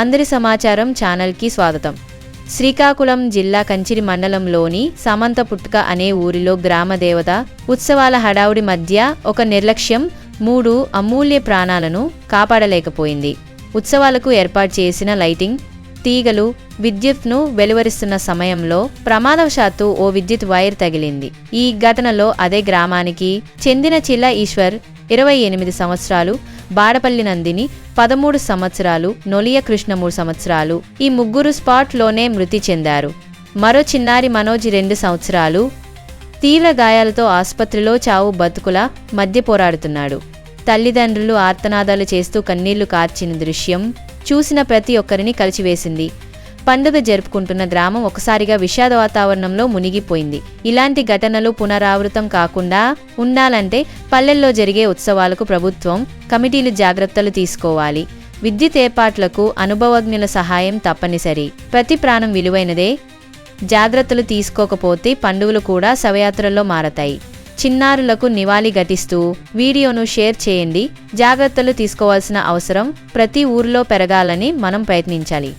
అందరి సమాచారం ఛానల్కి స్వాగతం. శ్రీకాకుళం జిల్లా కంచిరి మండలంలోని సమంత పుట్టుక అనే ఊరిలో గ్రామదేవత ఉత్సవాల హడావుడి మధ్య ఒక నిర్లక్ష్యం మూడు అమూల్య ప్రాణాలను కాపాడలేకపోయింది. ఉత్సవాలకు ఏర్పాటు చేసిన లైటింగ్ తీగలు విద్యుత్ను వెలువరిస్తున్న సమయంలో ప్రమాదవశాత్తు ఓ విద్యుత్ వైర్ తగిలింది. ఈ ఘటనలో అదే గ్రామానికి చెందిన చిల్ల ఈశ్వర్ ఇరవై ఎనిమిది సంవత్సరాలు బాడపల్లి నందిని పదమూడు సంవత్సరాలు నొలియ కృష్ణ మూడు సంవత్సరాలు. ఈ ముగ్గురు స్పాట్లోనే మృతి చెందారు. మరో చిన్నారి మనోజ్ రెండు సంవత్సరాలు. తీవ్ర గాయాలతో ఆసుపత్రిలో చావు బతుకుల మధ్య పోరాడుతున్నాడు. తల్లిదండ్రులు ఆర్తనాదాలు చేస్తూ కన్నీళ్ళు కార్చిన దృశ్యం చూసిన ప్రతి ఒక్కరిని కలిచివేసింది పండుగ జరుపుకుంటున్న గ్రామం ఒకసారిగా విషాద వాతావరణంలో మునిగిపోయింది. ఇలాంటి ఘటనలు పునరావృతం కాకుండా ఉండాలంటే పల్లెల్లో జరిగే ఉత్సవాలకు ప్రభుత్వం కమిటీలు జాగ్రత్తలు తీసుకోవాలి. విద్యుత్ ఏర్పాట్లకు అనుభవజ్ఞుల సహాయం తప్పనిసరి. ప్రతి ప్రాణం విలువైనదే. జాగ్రత్తలు తీసుకోకపోతే పండుగలు కూడా శవయాత్రల్లో మారతాయి. చిన్నారులకు నివాళి ఘటిస్తూ వీడియోను షేర్ చేయండి. జాగ్రత్తలు తీసుకోవాల్సిన అవసరం ప్రతి ఊరిలో పెరగాలని మనం ప్రయత్నించాలి.